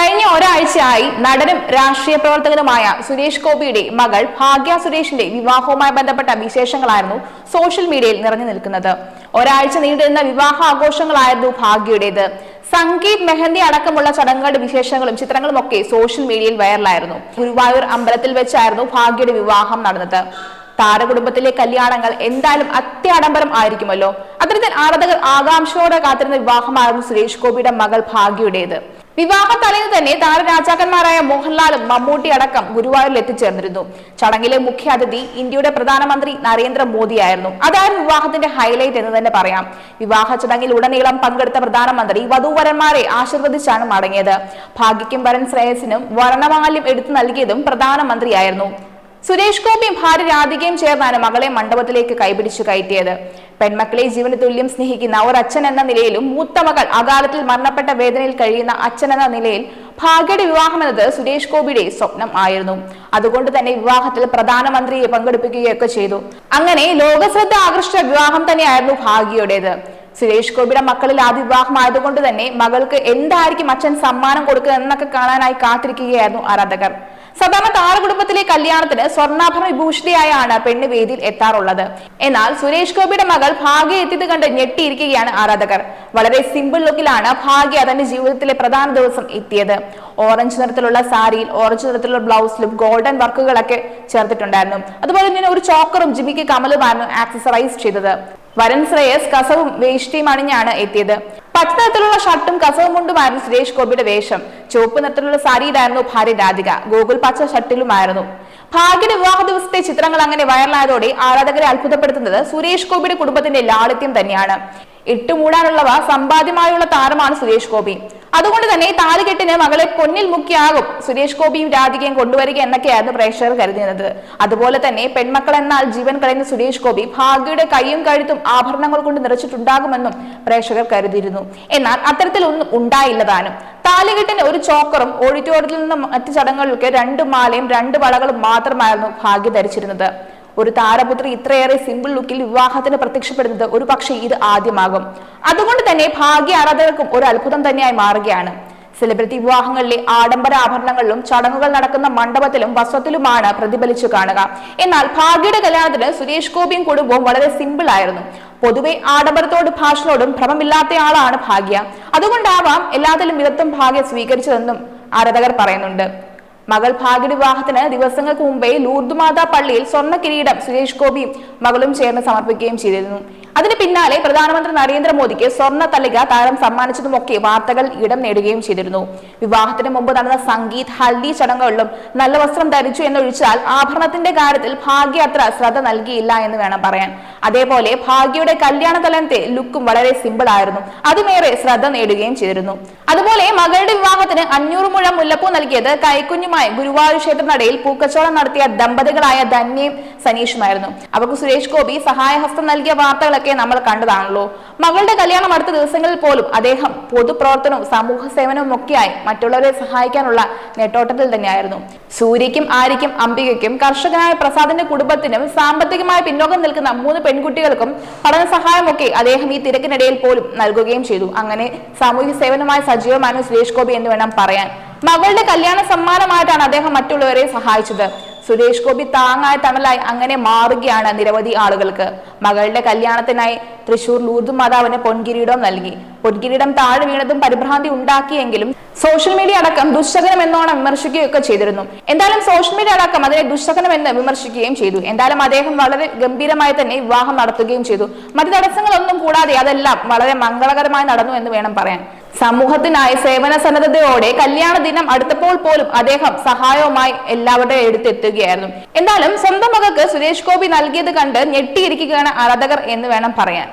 കഴിഞ്ഞ ഒരാഴ്ചയായി നടനും രാഷ്ട്രീയ പ്രവർത്തകനുമായ സുരേഷ് ഗോപിയുടെ മകൾ ഭാഗ്യ സുരേഷിന്റെ വിവാഹവുമായി ബന്ധപ്പെട്ട വിശേഷങ്ങളായിരുന്നു സോഷ്യൽ മീഡിയയിൽ നിറഞ്ഞു നിൽക്കുന്നത്. ഒരാഴ്ച നീണ്ടുനിന്ന വിവാഹ ആഘോഷങ്ങളായിരുന്നു ഭാഗ്യയുടേത്. സംഗീത് മെഹന്തി അടക്കമുള്ള ചടങ്ങുകളുടെ വിശേഷങ്ങളും ചിത്രങ്ങളും ഒക്കെ സോഷ്യൽ മീഡിയയിൽ വൈറലായിരുന്നു. ഗുരുവായൂർ അമ്പലത്തിൽ വെച്ചായിരുന്നു ഭാഗ്യയുടെ വിവാഹം നടന്നത്. താരകുടുംബത്തിലെ കല്യാണങ്ങൾ എന്തായാലും അത്യാഡംബരം ആയിരിക്കുമല്ലോ. അത്തരത്തിൽ ആരാധകർ ആകാംക്ഷയോടെ കാത്തിരുന്ന വിവാഹമായിരുന്നു സുരേഷ് ഗോപിയുടെ മകൾ ഭാഗ്യയുടേത്. വിവാഹ തലേന്ന് തന്നെ താരരാജാക്കന്മാരായ മോഹൻലാലും മമ്മൂട്ടി അടക്കം ഗുരുവായൂരിൽ എത്തിച്ചേർന്നിരുന്നു. ചടങ്ങിലെ മുഖ്യ അതിഥി ഇന്ത്യയുടെ പ്രധാനമന്ത്രി നരേന്ദ്രമോദിയായിരുന്നു അതായിരുന്നു വിവാഹത്തിന്റെ ഹൈലൈറ്റ് എന്ന് തന്നെ പറയാം. വിവാഹ ചടങ്ങിൽ ഉടനീളം പങ്കെടുത്ത പ്രധാനമന്ത്രി വധൂവരന്മാരെ ആശീർവദിച്ചാണ് മടങ്ങിയത്. ഭാഗ്യക്കും വരൻ ശ്രേയസിനും വർണമാല്യം എടുത്തു നൽകിയതും പ്രധാനമന്ത്രിയായിരുന്നു. സുരേഷ് ഗോപിയും ഭാര്യ രാധികയും ചേർന്നാണ് മകളെ മണ്ഡപത്തിലേക്ക് കൈപിടിച്ചു കയറ്റിയത്. പെൺമക്കളെ ജീവന തുല്യം സ്നേഹിക്കുന്ന ഒരു അച്ഛൻ എന്ന നിലയിലും മൂത്ത മകൾ അകാലത്തിൽ മരണപ്പെട്ട വേദനയിൽ കഴിയുന്ന അച്ഛൻ എന്ന നിലയിൽ ഭാഗ്യയുടെ വിവാഹം എന്നത് സുരേഷ് ഗോപിയുടെ സ്വപ്നം ആയിരുന്നു. അതുകൊണ്ട് തന്നെ വിവാഹത്തിൽ പ്രധാനമന്ത്രിയെ പങ്കെടുപ്പിക്കുകയൊക്കെ ചെയ്തു. അങ്ങനെ ലോകശ്രദ്ധ ആകർഷിച്ച വിവാഹം തന്നെയായിരുന്നു ഭാഗ്യയുടേത്. സുരേഷ് ഗോപിയുടെ മക്കളിൽ ആദ്യ വിവാഹമായതുകൊണ്ട് തന്നെ മകൾക്ക് എന്തായിരിക്കും അച്ഛൻ സമ്മാനം കൊടുക്കുക എന്നൊക്കെ കാണാനായി കാത്തിരിക്കുകയായിരുന്നു ആരാധകർ. സാധാരണ താരകുടുംബത്തിലെ കല്യാണത്തിന് സ്വർണാഭരണ വിഭൂഷിതയായാണ് പെണ്ണ് വേദിയിൽ എത്താറുള്ളത്. എന്നാൽ സുരേഷ് ഗോപിയുടെ മകൾ ഭാഗ്യ എത്തിയത് കണ്ട് ഞെട്ടിയിരിക്കുകയാണ് ആരാധകർ. വളരെ സിമ്പിൾ ലുക്കിലാണ് ഭാഗ്യ തന്റെ ജീവിതത്തിലെ പ്രധാന ദിവസം എത്തിയത്. ഓറഞ്ച് നിറത്തിലുള്ള സാരിയിൽ ഓറഞ്ച് നിറത്തിലുള്ള ബ്ലൗസിലും ഗോൾഡൻ വർക്കുകളൊക്കെ ചേർത്തിട്ടുണ്ടായിരുന്നു. അതുപോലെ തന്നെ ഒരു ചോക്കറും ജിമിക്ക് കമലുമായിരുന്നു ആക്സസറൈസ് ചെയ്തത്. വരൻ ശ്രേയസ് കസവും വേഷ്ടിയും അണിഞ്ഞാണ് എത്തിയത്. പച്ച നിറത്തിലുള്ള ഷർട്ടും കസവും മുണ്ടുമായിരുന്നു സുരേഷ് ഗോപിയുടെ വേഷം. ചുവപ്പ് നിറത്തിലുള്ള സാരിയിലായിരുന്നു ഭാര്യ രാധിക. ഗോകുൽ പച്ച ഷർട്ടിലുമായിരുന്നു. ഭാഗ്യയുടെ വിവാഹ ദിവസത്തെ ചിത്രങ്ങൾ അങ്ങനെ വൈറലായതോടെ ആരാധകരെ അത്ഭുതപ്പെടുത്തുന്നത് സുരേഷ് ഗോപിയുടെ കുടുംബത്തിന്റെ ലാളിത്യം തന്നെയാണ്. ഇട്ടുമൂടാനുള്ളവ സമ്പാദ്യമായുള്ള താരമാണ് സുരേഷ് ഗോപി. അതുകൊണ്ട് തന്നെ താലികെട്ടിന് മകളെ പൊന്നിൽ മുക്കിയാകും. സുരേഷ് ഗോപിയും രാധികയും കൊണ്ടുവരിക എന്നൊക്കെയായിരുന്നു പ്രേക്ഷകർ കരുതിയത് അതുപോലെ തന്നെ പെൺമക്കൾ എന്നാൽ ജീവൻ കളയുന്ന സുരേഷ് ഗോപി ഭാഗ്യയുടെ കൈയും കഴുത്തും ആഭരണങ്ങൾ കൊണ്ട് നിറച്ചിട്ടുണ്ടാകുമെന്നും പ്രേക്ഷകർ കരുതിയിരുന്നു. എന്നാൽ അത്തരത്തിലൊന്നും ഉണ്ടായില്ല താനും. താലികെട്ടിന് ഒരു ചോക്കറും ഓഡിറ്റോറിയത്തിൽ നിന്നും മറ്റു ചടങ്ങുകൾക്ക് രണ്ട് മാലയും രണ്ട് വളകളും മാത്രമായിരുന്നു ഭാഗ്യ ധരിച്ചിരുന്നത്. ഒരു താരപുത്രി ഇത്രയേറെ സിമ്പിൾ ലുക്കിൽ വിവാഹത്തിന് പ്രത്യക്ഷപ്പെടുന്നത് ഒരു പക്ഷേ ഇത് ആദ്യമാകും. അതുകൊണ്ട് തന്നെ ഭാഗ്യ ആരാധകർക്കും ഒരു അത്ഭുതം തന്നെയായി മാറുകയാണ്. സെലിബ്രിറ്റി വിവാഹങ്ങളിലെ ആഡംബര ആഭരണങ്ങളിലും ചടങ്ങുകൾ നടക്കുന്ന മണ്ഡപത്തിലും വസ്ത്രത്തിലുമാണ് പ്രതിഫലിച്ചു കാണുക. എന്നാൽ ഭാഗ്യയുടെ കല്യാണത്തിന് സുരേഷ് ഗോപിയും കുടുംബവും വളരെ സിമ്പിൾ ആയിരുന്നു. പൊതുവെ ആഡംബരത്തോടും ഭാഷണോടും ഭ്രമമില്ലാത്തയാളാണ് ഭാഗ്യ. അതുകൊണ്ടാവാം എല്ലാത്തിലും വിധത്തും ഭാഗ്യ സ്വീകരിച്ചതെന്നും ആരാധകർ പറയുന്നുണ്ട്. മകൾ ഭാഗ്യ വിവാഹത്തിന് ദിവസങ്ങൾക്ക് മുമ്പേ ലൂർദുമാതാ പള്ളിയിൽ സ്വർണ കിരീടം സുരേഷ് ഗോപിയും മകളും ചേർന്ന് സമർപ്പിക്കുകയും ചെയ്തിരുന്നു. അതിന് പിന്നാലെ പ്രധാനമന്ത്രി നരേന്ദ്രമോദിക്ക് സ്വർണ തലിക താരം സമ്മാനിച്ചതുമൊക്കെ വാർത്തകൾ ഇടം നേടുകയും ചെയ്തിരുന്നു. വിവാഹത്തിന് മുമ്പ് നടന്ന സംഗീത് ഹൽദി ചടങ്ങുകളിലും നല്ല വസ്ത്രം ധരിച്ചു എന്നൊഴിച്ചാൽ ആഭരണത്തിന്റെ കാര്യത്തിൽ ഭാഗ്യ അത്ര ശ്രദ്ധ നൽകിയില്ല എന്ന് വേണം പറയാൻ. അതേപോലെ ഭാഗ്യയുടെ കല്യാണ തലത്തെ ലുക്കും വളരെ സിമ്പിൾ ആയിരുന്നു. അതുമേറെ ശ്രദ്ധ നേടുകയും ചെയ്തിരുന്നു. അതുപോലെ മകളുടെ വിവാഹത്തിന് അഞ്ഞൂറ് മുഴം മുല്ലപ്പൂ നൽകിയത് കൈക്കുഞ്ഞുമായി ഗുരുവായൂർ ക്ഷേത്ര നടയിൽ പൂക്കച്ചവടം നടത്തിയ ദമ്പതികളായ ധന്യയും സനീഷുമായിരുന്നു. അവർക്ക് സുരേഷ് ഗോപി സഹായഹസ്തം നൽകിയ വാർത്തകളൊക്കെ നമ്മൾ കണ്ടതാണല്ലോ. മകളുടെ കല്യാണം അടുത്ത ദിവസങ്ങളിൽ പോലും അദ്ദേഹം പൊതുപ്രവർത്തനവും സമൂഹ സേവനവും ഒക്കെയായി മറ്റുള്ളവരെ സഹായിക്കാനുള്ള നെട്ടോട്ടത്തിൽ തന്നെയായിരുന്നു. സൂര്യക്കും ആര്യയ്ക്കും അംബികയ്ക്കും കർഷകനായ പ്രസാദിന്റെ കുടുംബത്തിനും സാമ്പത്തികമായി പിന്നോക്കം നിൽക്കുന്ന മൂന്ന് പെൺകുട്ടികൾക്കും പഠന സഹായമൊക്കെ അദ്ദേഹം ഈ തിരക്കിനിടയിൽ പോലും നൽകുകയും ചെയ്തു. അങ്ങനെ സാമൂഹ്യ സേവനമായ സജീവമാണ് സുരേഷ് ഗോപി എന്ന് വേണം പറയാൻ. മകളുടെ കല്യാണ സമ്മാനമായിട്ടാണ് അദ്ദേഹം മറ്റുള്ളവരെ സഹായിച്ചത്. സുരേഷ് ഗോപി താങ്ങായ തണലായി അങ്ങനെ മാറുകയാണ് നിരവധി ആളുകൾക്ക്. മകളുടെ കല്യാണത്തിനായി തൃശൂർ ലൂർദ് മാതാവിന് പൊൻകിരീടം നൽകി. പൊൻകിരീടം താഴെ വീണതും പരിഭ്രാന്തി ഉണ്ടാക്കിയെങ്കിലും സോഷ്യൽ മീഡിയ അടക്കം ദുശകനം എന്നോണം വിമർശിക്കുകയൊക്കെ ചെയ്തിരുന്നു. എന്തായാലും സോഷ്യൽ മീഡിയ അടക്കം അതിനെ ദുശകനം എന്ന് വിമർശിക്കുകയും ചെയ്തു. എന്തായാലും അദ്ദേഹം വളരെ ഗംഭീരമായി തന്നെ വിവാഹം നടത്തുകയും ചെയ്തു. മറ്റു തടസ്സങ്ങളൊന്നും കൂടാതെ അതെല്ലാം വളരെ മംഗളകരമായി നടന്നു എന്ന് വേണം പറയാൻ. സമൂഹത്തിനായി സേവന സന്നദ്ധതയോടെ കല്യാണ ദിനം അടുത്തപ്പോൾ പോലും അദ്ദേഹം സഹായവുമായി എല്ലാവരുടെയും എടുത്തെത്തുകയായിരുന്നു എന്നാലും സ്വന്തം മകൾക്ക് സുരേഷ് ഗോപി നൽകിയത് കണ്ട് ഞെട്ടിയിരിക്കുകയാണ് ആരാധകർ എന്ന് വേണം പറയാൻ.